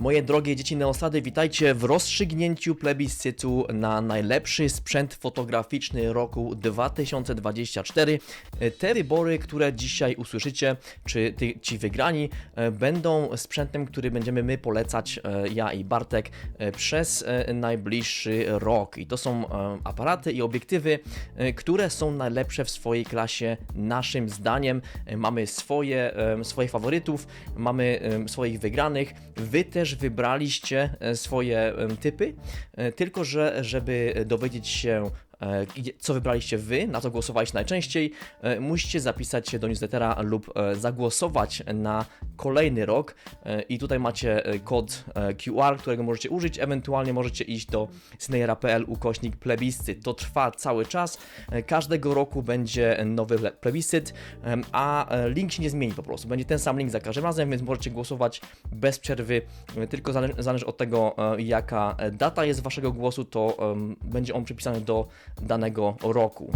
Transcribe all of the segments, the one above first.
Moje drogie dzieci neosady, witajcie w rozstrzygnięciu plebiscytu na najlepszy sprzęt fotograficzny roku 2024. Te wybory, które dzisiaj usłyszycie, czy ty, ci wygrani, e, będą sprzętem, który będziemy my polecać, e, ja i Bartek, e, przez najbliższy rok. I to są aparaty i obiektywy, które są najlepsze w swojej klasie, naszym zdaniem. Mamy swoje, swoje faworytów, mamy swoich wygranych. Wy też wybraliście e, swoje typy, e, tylko że, żeby dowiedzieć się, co wybraliście wy, na co głosowaliście najczęściej, e, musicie zapisać się do newslettera lub e, zagłosować na kolejny rok. E, I tutaj macie e, kod e, QR, którego możecie użyć. Ewentualnie możecie iść do snayera.pl ukośnik plebiscyt. To trwa cały czas. E, Każdego roku będzie nowy ple- plebiscyt, a e, link się nie zmieni po prostu. Będzie ten sam link za każdym razem, więc możecie głosować bez przerwy. E, Tylko zale- zależy od tego, e, jaka e, data jest waszego głosu, to będzie on przypisany do danego roku.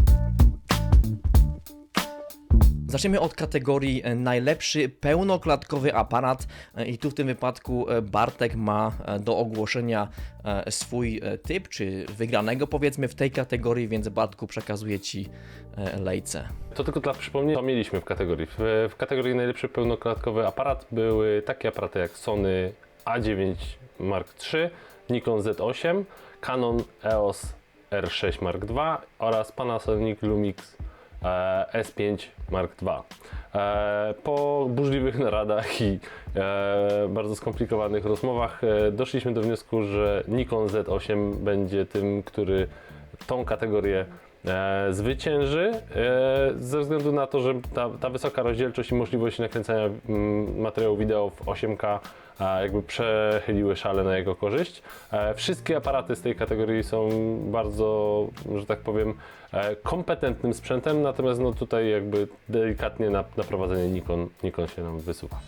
Zaczniemy od kategorii e, najlepszy pełnoklatkowy aparat e, i tu w tym wypadku e, Bartek ma do ogłoszenia swój typ, czy wygranego powiedzmy w tej kategorii, więc Bartku przekazuję Ci lejce. To tylko dla przypomnienia, co mieliśmy w kategorii. W, w kategorii najlepszy pełnoklatkowy aparat były takie aparaty jak Sony A9 Mark III, Nikon Z8, Canon EOS R6 Mark II oraz Panasonic Lumix e, S5 Mark II. E, po burzliwych naradach i e, bardzo skomplikowanych rozmowach doszliśmy do wniosku, że Nikon Z8 będzie tym, który tą kategorię zwycięży ze względu na to, że ta, ta wysoka rozdzielczość i możliwość nakręcania mm, materiału wideo w 8K a jakby przechyliły szale na jego korzyść. E, wszystkie aparaty z tej kategorii są bardzo, że tak powiem, e, kompetentnym sprzętem, natomiast no tutaj jakby delikatnie na, na prowadzenie Nikon, Nikon się nam wysuwa.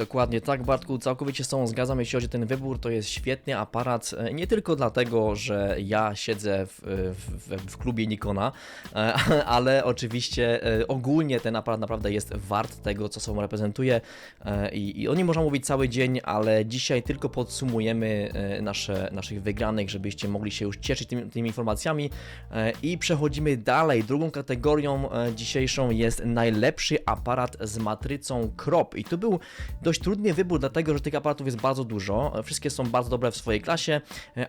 Dokładnie tak, Bartku, całkowicie z Tobą zgadzam, jeśli chodzi o ten wybór, to jest świetny aparat, e, nie tylko dlatego, że ja siedzę w, w, w klubie Nikona, e, ale oczywiście e, ogólnie ten aparat naprawdę jest wart tego, co sobą reprezentuje e, i, i o nim można mówić cały dzień, ale dzisiaj tylko podsumujemy e, nasze, naszych wygranych, żebyście mogli się już cieszyć tymi, tymi informacjami e, i przechodzimy dalej. Drugą kategorią e, dzisiejszą jest najlepszy aparat z matrycą crop i tu był dość trudny wybór, dlatego że tych aparatów jest bardzo dużo. Wszystkie są bardzo dobre w swojej klasie,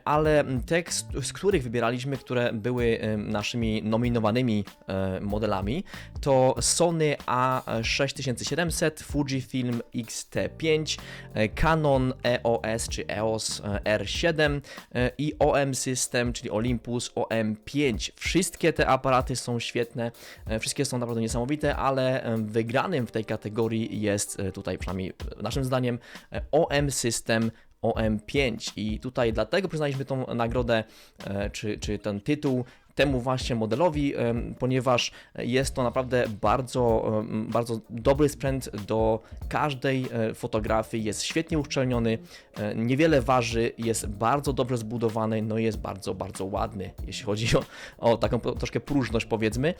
ale te, z których wybieraliśmy, które były naszymi nominowanymi e, modelami, to Sony A6700, Fujifilm X-T5, e, Canon EOS czy EOS e, R7 e, i OM System, czyli Olympus OM5. Wszystkie te aparaty są świetne, wszystkie są naprawdę niesamowite, ale wygranym w tej kategorii jest tutaj przynajmniej naszym zdaniem e, OM System OM5 i tutaj dlatego przyznaliśmy tą nagrodę, e, czy, czy ten tytuł temu właśnie modelowi, em, ponieważ jest to naprawdę bardzo, bardzo dobry sprzęt do każdej e, fotografii, jest świetnie uszczelniony, e, niewiele waży, jest bardzo dobrze zbudowany, no i jest bardzo, bardzo ładny, jeśli chodzi o, o taką troszkę próżność powiedzmy,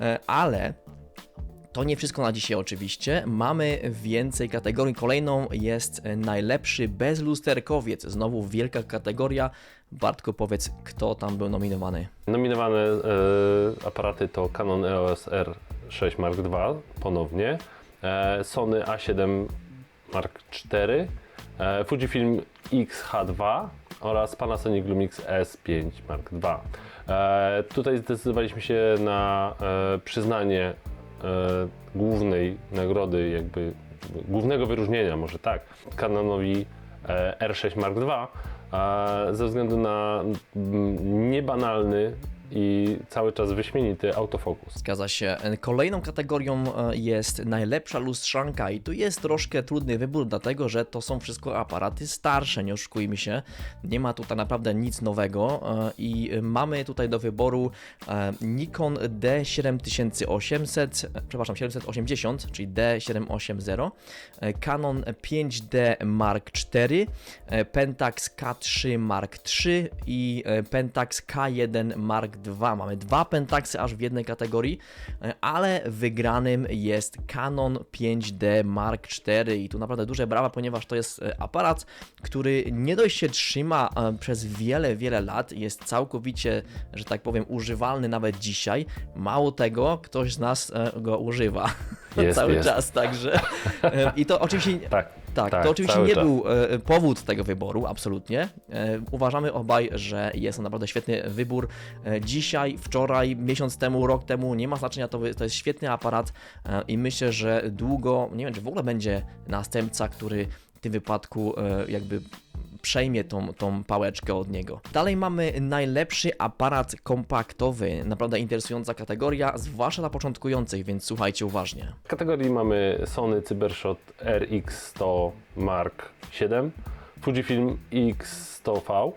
E, ale to nie wszystko na dzisiaj oczywiście. Mamy więcej kategorii. Kolejną jest najlepszy bezlusterkowiec. Znowu wielka kategoria. Bartko, powiedz, kto tam był nominowany. Nominowane e, aparaty to Canon EOS R6 Mark II ponownie, e, Sony A7 Mark IV, e, Fujifilm X-H2 oraz Panasonic Lumix S5 Mark II. E, tutaj zdecydowaliśmy się na e, przyznanie głównej nagrody, jakby głównego wyróżnienia, może tak, Canonowi e, R6 Mark II, a ze względu na niebanalny i cały czas wyśmienity autofokus. Zgadza się. Kolejną kategorią e, jest najlepsza lustrzanka i tu jest troszkę trudny wybór, dlatego że to są wszystko aparaty starsze, nie oszukujmy się. Nie ma tutaj naprawdę nic nowego e, i mamy tutaj do wyboru e, Nikon D7800, e, przepraszam, 780, czyli D780, e, Canon 5D Mark IV, e, Pentax K3 Mark III i e, Pentax K1 Mark II. Mamy dwa Pentaxy aż w jednej kategorii, e, ale wygranym jest Canon 5D Mark IV i tu naprawdę duże brawa, ponieważ to jest e, aparat, który nie dość się trzyma e, przez wiele, wiele lat, jest całkowicie, że tak powiem, używalny nawet dzisiaj. Mało tego, ktoś z nas go używa Jest, cały jest. czas, także i to oczywiście Tak. Tak, Tak, to oczywiście cały nie czas. był e, powód tego wyboru, absolutnie. E, uważamy obaj, że jest to naprawdę świetny wybór. E, dzisiaj, wczoraj, miesiąc temu, rok temu, nie ma znaczenia, to, to jest świetny aparat e, i myślę, że długo, nie wiem, czy w ogóle będzie następca, który w tym wypadku e, jakby przejmie tą, tą pałeczkę od niego. Dalej mamy najlepszy aparat kompaktowy, naprawdę interesująca kategoria, zwłaszcza dla początkujących, więc słuchajcie uważnie. W kategorii mamy Sony Cybershot RX100 Mark VII, Fujifilm X100V,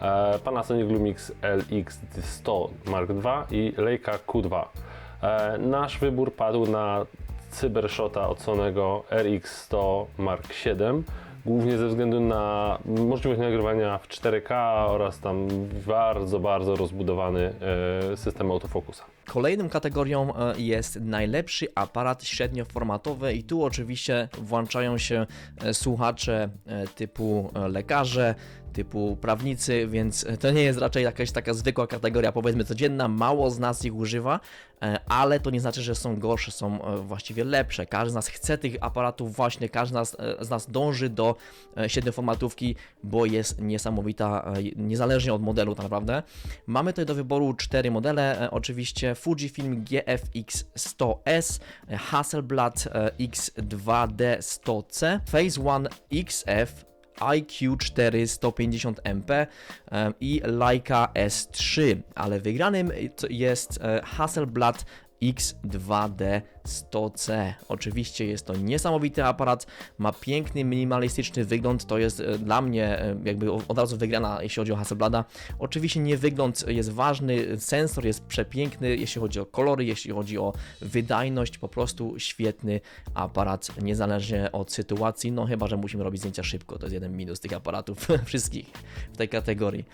e, Panasonic Lumix LX100 Mark II i Leica Q2. E, Nasz wybór padł na Cybershota od Sonego RX100 Mark VII, głównie ze względu na możliwość nagrywania w 4K oraz tam bardzo, bardzo rozbudowany e, system autofokusa. Kolejną kategorią e, jest najlepszy aparat średnioformatowy i tu oczywiście włączają się e, słuchacze typu lekarze, typu prawnicy, więc to nie jest raczej jakaś taka zwykła kategoria, powiedzmy codzienna, mało z nas ich używa, e, ale to nie znaczy, że są gorsze, są e, właściwie lepsze. Każdy z nas chce tych aparatów właśnie, każdy z nas, e, z nas dąży do e, średnioformatówki, bo jest niesamowita, niezależnie od modelu tak naprawdę. Mamy tutaj do wyboru cztery modele, oczywiście Fujifilm GFX 100S, e, Hasselblad e, X2D 100C, Phase One XF, IQ4 150MP e, i Leica S3, ale wygranym to jest e, Hasselblad X2D 100C. Oczywiście jest to niesamowity aparat, ma piękny, minimalistyczny wygląd, to jest e, dla mnie e, jakby od razu wygrana, jeśli chodzi o Hasselblada. Oczywiście nie wygląd jest ważny, sensor jest przepiękny, jeśli chodzi o kolory, jeśli chodzi o wydajność, po prostu świetny aparat, niezależnie od sytuacji, no chyba, że musimy robić zdjęcia szybko, to jest jeden minus tych aparatów wszystkich w tej kategorii.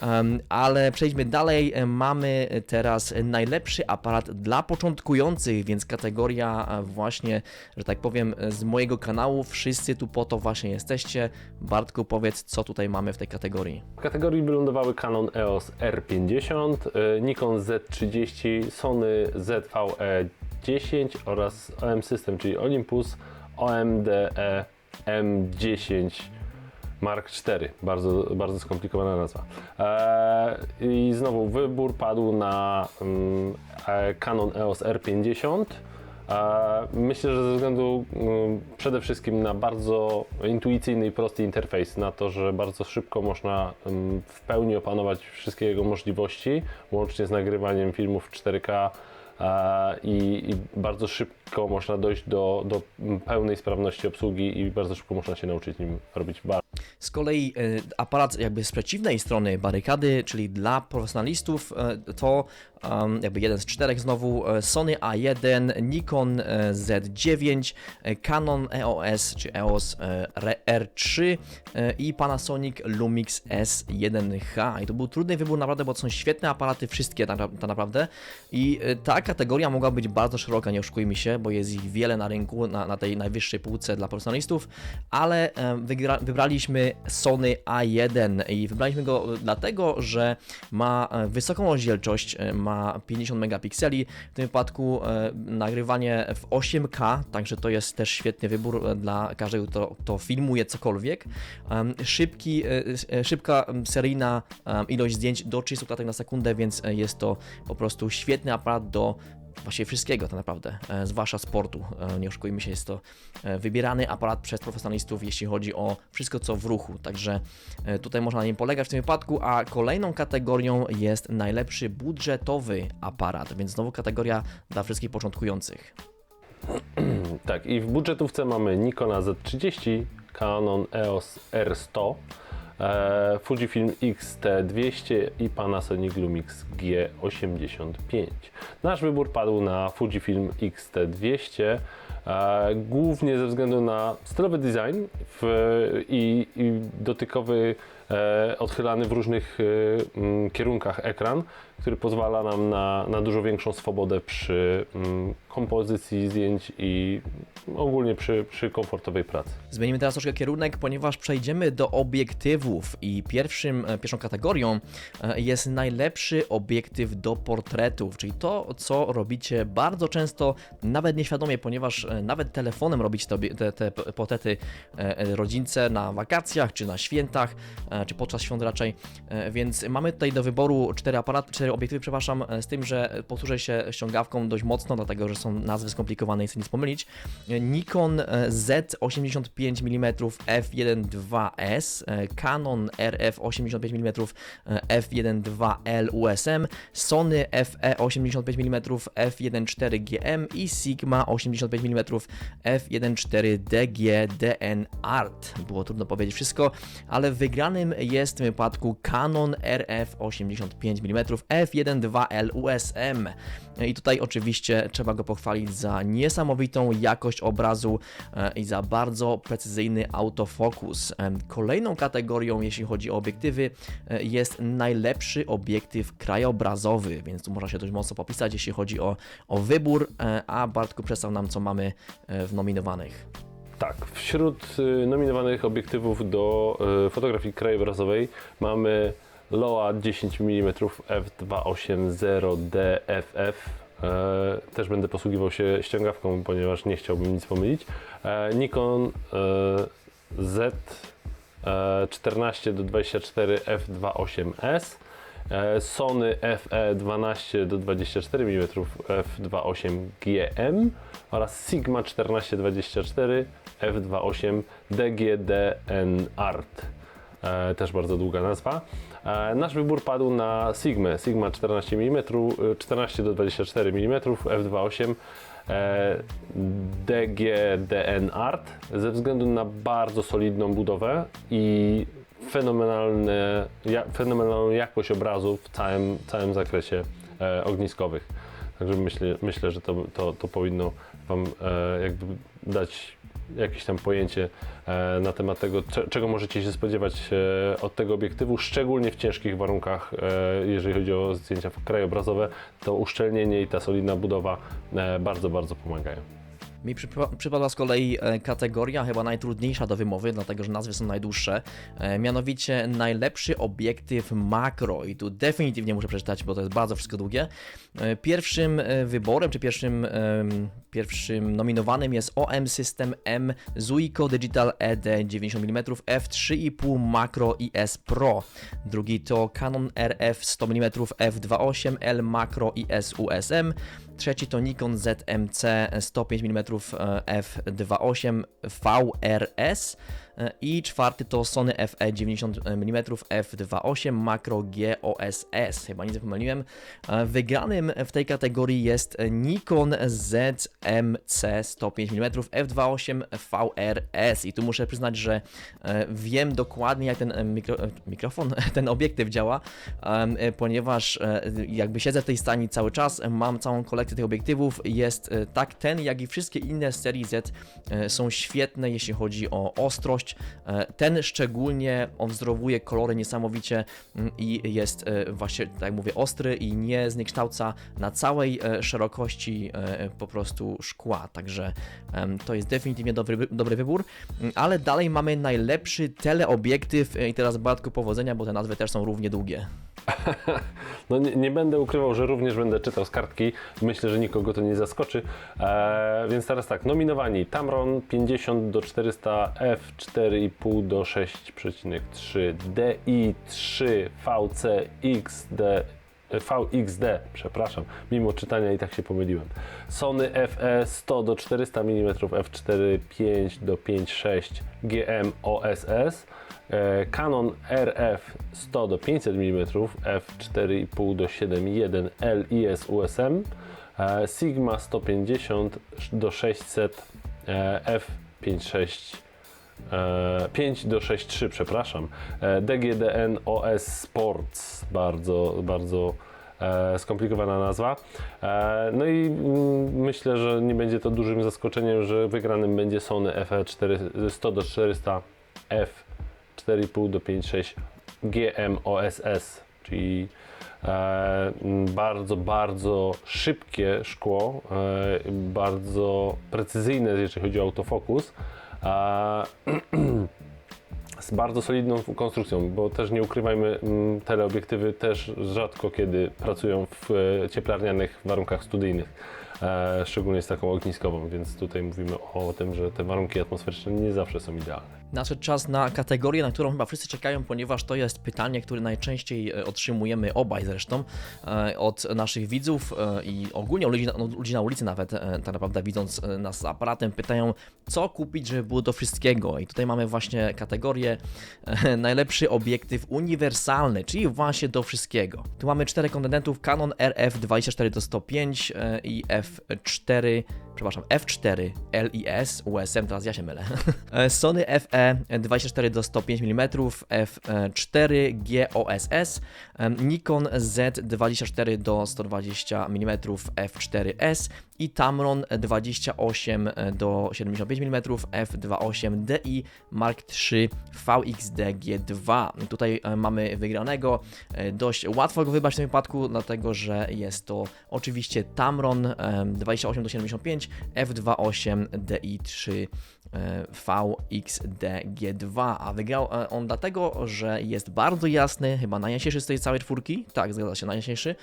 Em, ale przejdźmy dalej, E, mamy teraz najlepszy aparat dla początkujących, więc kategoria e, właśnie, że tak powiem, z mojego kanału, wszyscy tu po to właśnie jesteście. Bartku, powiedz, co tutaj mamy w tej kategorii. W kategorii wylądowały Canon EOS R50, y, Nikon Z30, Sony ZVE10 oraz OM System, czyli Olympus OMDE M10 Mark IV. Bardzo, bardzo skomplikowana nazwa. E, I znowu wybór padł na mm, e, Canon EOS R50. Myślę, że ze względu mm, przede wszystkim na bardzo intuicyjny i prosty interfejs, na to, że bardzo szybko można mm, w pełni opanować wszystkie jego możliwości, łącznie z nagrywaniem filmów w 4K e, i, bardzo szybko można dojść do, do pełnej sprawności obsługi i bardzo szybko można się nauczyć nim robić bardzo. Z kolei e, aparat jakby z przeciwnej strony barykady, czyli dla profesjonalistów, e, to jakby jeden z czterech znowu e, Sony A1, Nikon e, Z9, e, Canon EOS czy EOS e, R- R3 e, i Panasonic Lumix S1H. I to był trudny wybór naprawdę, bo to są świetne aparaty, wszystkie tak, naprawdę. I ta kategoria mogła być bardzo szeroka, nie oszukujmy się, bo jest ich wiele na rynku, na, na tej najwyższej półce dla profesjonalistów, ale wygra, wybraliśmy Sony A1 i wybraliśmy go dlatego, że ma wysoką rozdzielczość, e, ma 50 megapikseli, w tym wypadku e, nagrywanie w 8K, także to jest też świetny wybór e, dla każdego, kto, kto filmuje cokolwiek. Em, Szybki, e, e, szybka seryjna em, ilość zdjęć do 30 klatek na sekundę, więc e, jest to po prostu świetny aparat do właściwie wszystkiego tak naprawdę, e, zwłaszcza sportu. E, Nie oszukujmy się, jest to e, wybierany aparat przez profesjonalistów, jeśli chodzi o wszystko co w ruchu, także tutaj można na nim polegać w tym wypadku, a kolejną kategorią jest najlepszy budżetowy aparat, więc znowu kategoria dla wszystkich początkujących. Tak, i w budżetówce mamy Nikona Z30, Canon EOS R100, e, Fujifilm X-T200 i Panasonic Lumix G85. Nasz wybór padł na Fujifilm X-T200. E, Głównie ze względu na stylowy design w, i, i dotykowy e, odchylany w różnych e, mm, kierunkach ekran, który pozwala nam na, na dużo większą swobodę przy mm, kompozycji zdjęć i ogólnie przy, przy komfortowej pracy. Zmienimy teraz troszkę kierunek, ponieważ przejdziemy do obiektywów i pierwszym, e, pierwszą kategorią e, jest najlepszy obiektyw do portretów, czyli to, co robicie bardzo często, nawet nieświadomie, ponieważ e, nawet telefonem robicie te, te, te portrety rodzince na wakacjach, czy na świętach, czy podczas świąt raczej, więc mamy tutaj do wyboru cztery aparaty, obiektywy, przepraszam, e, z tym, że posłużę się ściągawką dość mocno, dlatego, że są nazwy skomplikowane i chcę nic pomylić. E, Nikon e, Z85 mm f1.2s, e, Canon RF 85 mm f1.2L USM, Sony FE 85 mm f1.4GM i Sigma 85 mm f1.4DG DN Art. Było trudno powiedzieć wszystko, ale wygranym jest w wypadku Canon RF 85 mm f1.2L USM. I tutaj oczywiście trzeba go pochwalić za niesamowitą jakość obrazu e, i za bardzo precyzyjny autofokus. Em, Kolejną kategorią, jeśli chodzi o obiektywy, e, jest najlepszy obiektyw krajobrazowy, więc tu można się dość mocno popisać, jeśli chodzi o, o wybór, e, a Bartku przedstaw nam, co mamy e, w nominowanych. Tak, wśród y, nominowanych obiektywów do y, fotografii krajobrazowej mamy Loa 10 mm f280 DFF. E, też będę posługiwał się ściągawką, ponieważ nie chciałbym nic pomylić. E, Nikon e, Z e, 14 do 24 f2.8s. E, Sony FE 12 do 24 mm f2.8 GM oraz Sigma 1424 f2.8 DGDN Art. E, też bardzo długa nazwa. E, nasz wybór padł na Sigmę. Sigma 14 mm, 14 do 24 mm f2.8 e, DGDN Art ze względu na bardzo solidną budowę i fenomenalną jakość obrazu w całym, całym zakresie e, ogniskowych. Także myślę, myślę że to, to, to powinno Wam jakby dać jakieś tam pojęcie e, na temat tego, cze, czego możecie się spodziewać e, od tego obiektywu, szczególnie w ciężkich warunkach, e, jeżeli chodzi o zdjęcia krajobrazowe, to uszczelnienie i ta solidna budowa bardzo, bardzo pomagają. Mi przypa- przypadła z kolei e, kategoria chyba najtrudniejsza do wymowy, dlatego że nazwy są najdłuższe, e, mianowicie najlepszy obiektyw makro i tu definitywnie muszę przeczytać, bo to jest bardzo wszystko długie. E, Pierwszym wyborem, czy pierwszym, pierwszym nominowanym jest OM System M Zuiko Digital ED 90 mm f3,5 Macro IS Pro. Drugi to Canon RF 100 mm f2.8 L Macro IS USM. Trzeci to Nikon ZMC 105 mm f2.8 VRS. E, I czwarty to Sony FE 90 mm f2.8 Macro GOSS. Chyba nic nie pomyliłem. E, Wygranym w tej kategorii jest Nikon ZMC 105 mm f2.8 VRS. I tu muszę przyznać, że e, wiem dokładnie jak ten e, mikro, e, mikrofon, ten obiektyw działa, e, ponieważ e, jakby siedzę w tej stani cały czas, mam całą kolekcję tych obiektywów. Jest e, tak ten, jak i wszystkie inne z serii Z e, są świetne, jeśli chodzi o ostrość. E, Ten szczególnie on wzorowuje kolory niesamowicie mm, i jest e, właśnie, tak jak mówię, ostry i nie zniekształca na całej e, szerokości po prostu szkła. Także to jest definitywnie dobry, dobry wybór. Mm, Ale dalej mamy najlepszy teleobiektyw i teraz Bartku powodzenia, bo te nazwy też są równie długie. No nie, nie będę ukrywał, że również będę czytał z kartki. Myślę, że nikogo to nie zaskoczy. Eee, więc teraz tak, nominowani Tamron 50 do 400 f4,5 do 6,3 DI3 VC XD VXD, przepraszam, mimo czytania i tak się pomyliłem. Sony FE 100 do 400 mm f4.5 do 5.6 GM OSS. E, Canon RF 100 do 500 mm f4,5 do 7.1 LIS USM. Sigma 150 do 600 e, f5.6 E, 5 do 6.3, przepraszam. E, DGDN OS Sports, bardzo, bardzo e, skomplikowana nazwa. No i mm, myślę, że nie będzie to dużym zaskoczeniem, że wygranym będzie Sony FE 100 do 400 f 4,5 do 5,6 GMOSS, czyli e, bardzo, bardzo szybkie szkło, e, bardzo precyzyjne, jeżeli chodzi o autofokus. E, z bardzo solidną konstrukcją, bo też nie ukrywajmy, teleobiektywy też rzadko kiedy pracują w e, cieplarnianych warunkach studyjnych, e, szczególnie z taką ogniskową, więc tutaj mówimy o tym, że te warunki atmosferyczne nie zawsze są idealne. Nadszedł czas na kategorię, na którą chyba wszyscy czekają, ponieważ to jest pytanie, które najczęściej e, otrzymujemy obaj zresztą e, od naszych widzów e, i ogólnie ludzi, no, ludzi na ulicy nawet tak naprawdę widząc nas z aparatem pytają, co kupić, żeby było do wszystkiego. I tutaj mamy właśnie kategorię najlepszy obiektyw uniwersalny, czyli właśnie do wszystkiego. Tu mamy czterech kontrahentów Canon RF 24 do 105 e, i F4 przepraszam, F4 LIS USM, teraz ja się mylę. E, Sony FE 24 do 105 mm, F4 GOSS, Nikon Z24 do 120 mm F4S i Tamron 28 do 75 mm F28 DI Mark III VXD G2. Tutaj e, mamy wygranego. E, Dość łatwo go wybrać w tym wypadku, dlatego że jest to oczywiście Tamron em, 28 do 75 F28 DI3 e, VXD G2, a wygrał e, on dlatego, że jest bardzo jasny, chyba najjaśniejszy z tej całej czwórki, tak, zgadza się, najjaśniejszy,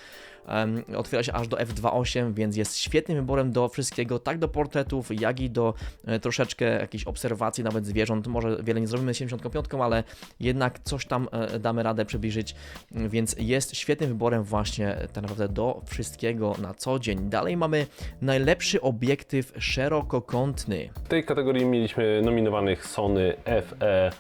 otwiera się aż do F2.8, więc jest świetnym wyborem do wszystkiego, tak do portretów, jak i do e, troszeczkę jakichś obserwacji, nawet zwierząt. Może wiele nie zrobimy z 75, ale jednak coś tam e, damy radę przybliżyć, więc jest świetnym wyborem właśnie tak naprawdę do wszystkiego na co dzień. Dalej mamy najlepszy obiektyw szerokokątny. W tej kategorii mieliśmy nominowanych Sony FE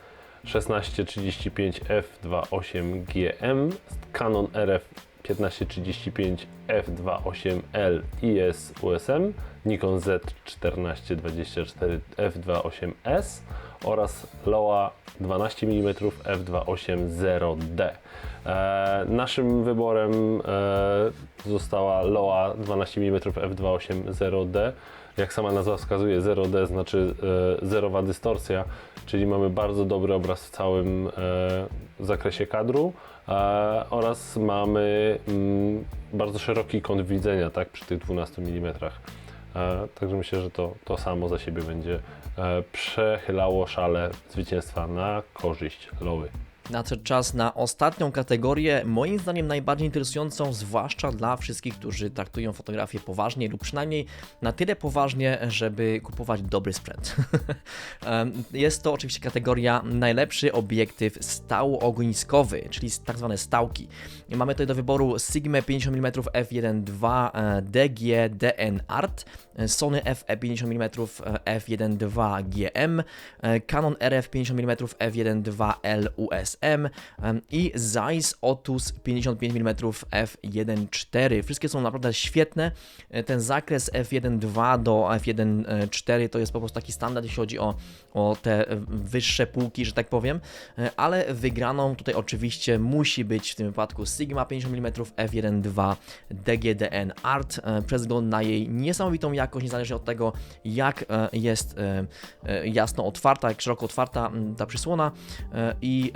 1635 f2.8 GM, Canon RF 1535 f2.8L IS USM, Nikon Z1424 f2.8S oraz Loa 12 mm f2.8.0D. E, naszym wyborem e, została Loa 12 mm f2.8.0D. Jak sama nazwa wskazuje, 0D znaczy e, zerowa dystorsja, czyli mamy bardzo dobry obraz w całym e, zakresie kadru oraz mamy mm, bardzo szeroki kąt widzenia tak, przy tych 12 mm. Także myślę, że to, to samo za siebie będzie e, przechylało szale zwycięstwa na korzyść Loły. Nadszedł czas na ostatnią kategorię, moim zdaniem najbardziej interesującą, zwłaszcza dla wszystkich, którzy traktują fotografię poważnie lub przynajmniej na tyle poważnie, żeby kupować dobry sprzęt. Jest to oczywiście kategoria najlepszy obiektyw stałogniskowy, czyli tak zwane stałki. Mamy tutaj do wyboru Sigma 50 mm f1.2 e, DG DN Art, e, Sony FE 50 mm f1.2 GM, Canon RF 50 mm f1.2 LUSM em, i Zeiss Otus 55 mm f1.4. Wszystkie są naprawdę świetne. E, Ten zakres f1.2 do f1.4 to jest po prostu taki standard, jeśli chodzi o, o te e, wyższe półki, że tak powiem, E, ale wygraną tutaj oczywiście musi być w tym wypadku Sigma 50 mm f1.2 DGDN Art przez wzgląd na jej niesamowitą jakość, niezależnie od tego jak jest jasno otwarta, jak szeroko otwarta ta przysłona i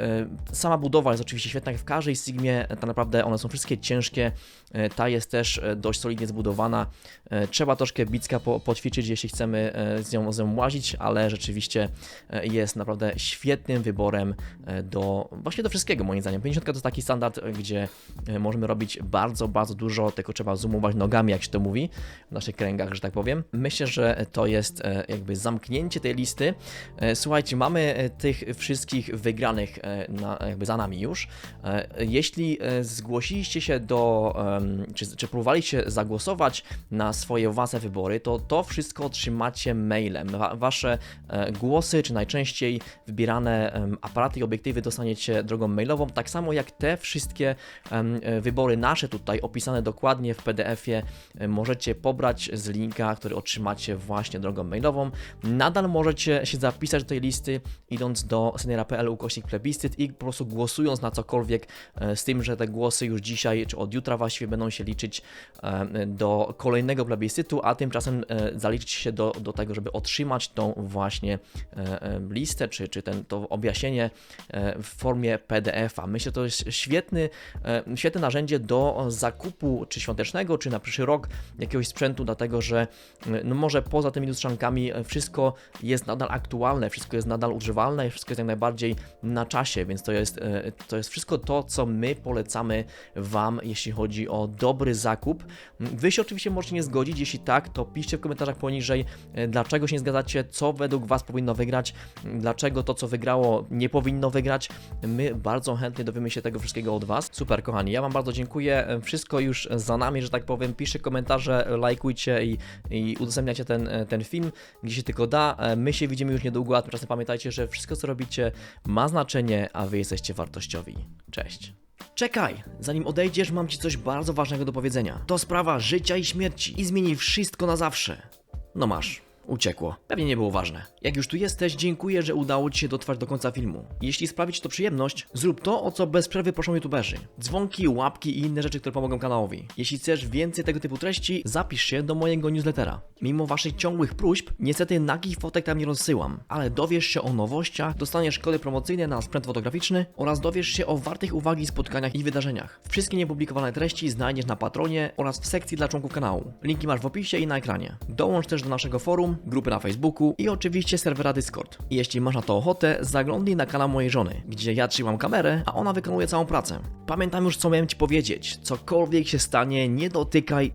sama budowa jest oczywiście świetna jak w każdej Sigmie, tak naprawdę one są wszystkie ciężkie, E, ta jest też e, dość solidnie zbudowana, E, trzeba troszkę bicka po, poćwiczyć, jeśli chcemy z nią, z nią łazić, ale rzeczywiście jest naprawdę świetnym wyborem do właśnie do wszystkiego moim zdaniem. 50 to taki standard, gdzie możemy robić bardzo, bardzo dużo, tylko trzeba zoomować nogami, jak się to mówi, w naszych kręgach, że tak powiem. Myślę, że to jest jakby zamknięcie tej listy. Słuchajcie, mamy tych wszystkich wygranych na, jakby za nami już. E, Jeśli e, zgłosiliście się do, czy, czy próbowaliście zagłosować na swoje własne wybory, to to wszystko otrzymacie mailem. Wa- Wasze e, głosy, czy najczęściej wybierane aparaty i obiektywy dostaniecie drogą mailową, tak samo jak te wszystkie wybory nasze tutaj opisane dokładnie w PDF-ie możecie pobrać z linka, który otrzymacie właśnie drogą mailową. Nadal możecie się zapisać do tej listy idąc do seniora.pl ukośnik plebiscyt i po prostu głosując na cokolwiek, e, z tym, że te głosy już dzisiaj, czy od jutra właściwie będą się liczyć e, do kolejnego plebiscytu, a tymczasem e, zaliczyć się do, do tego, żeby otrzymać tą właśnie listę, czy, czy ten, to objaśnienie w formie PDF-a. Myślę, że to jest świetny, świetne narzędzie do zakupu, czy świątecznego, czy na przyszły rok jakiegoś sprzętu, dlatego że no może poza tymi lustrzankami wszystko jest nadal aktualne, wszystko jest nadal używalne wszystko jest jak najbardziej na czasie, więc to jest, e, to jest wszystko to, co my polecamy Wam, jeśli chodzi o dobry zakup. Wy się oczywiście możecie nie zgodzić, jeśli tak, to piszcie w komentarzach poniżej, e, dlaczego się nie zgadzacie, co według Was powinno wygrać, dlaczego to, co wygrało, nie powinno wygrać. My bardzo chętnie dowiemy się tego wszystkiego od Was. Super, kochani, ja Wam bardzo dziękuję. Wszystko już za nami, że tak powiem. Piszcie komentarze, lajkujcie i, i udostępniacie ten, ten film, gdzie się tylko da. My się widzimy już niedługo, a tymczasem pamiętajcie, że wszystko, co robicie, ma znaczenie, a Wy jesteście wartościowi. Cześć. Czekaj, zanim odejdziesz, mam Ci coś bardzo ważnego do powiedzenia. To sprawa życia i śmierci i zmieni wszystko na zawsze. No masz, uciekło. Pewnie nie było ważne. Jak już tu jesteś, dziękuję, że udało Ci się dotrwać do końca filmu. Jeśli sprawi Ci to przyjemność, zrób to, o co bez przerwy proszą youtuberzy. Dzwonki, łapki i inne rzeczy, które pomogą kanałowi. Jeśli chcesz więcej tego typu treści, zapisz się do mojego newslettera. Mimo Waszych ciągłych próśb, niestety nagich fotek tam nie rozsyłam, ale dowiesz się o nowościach, dostaniesz kody promocyjne na sprzęt fotograficzny oraz dowiesz się o wartych uwagi spotkaniach i wydarzeniach. Wszystkie niepublikowane treści znajdziesz na Patronie oraz w sekcji dla członków kanału. Linki masz w opisie i na ekranie. Dołącz też do naszego forum, grupy na Facebooku i oczywiście serwera Discord. Jeśli masz na to ochotę, zaglądnij na kanał mojej żony, gdzie ja trzymam kamerę, a ona wykonuje całą pracę. Pamiętam już co miałem Ci powiedzieć. Cokolwiek się stanie, nie dotykaj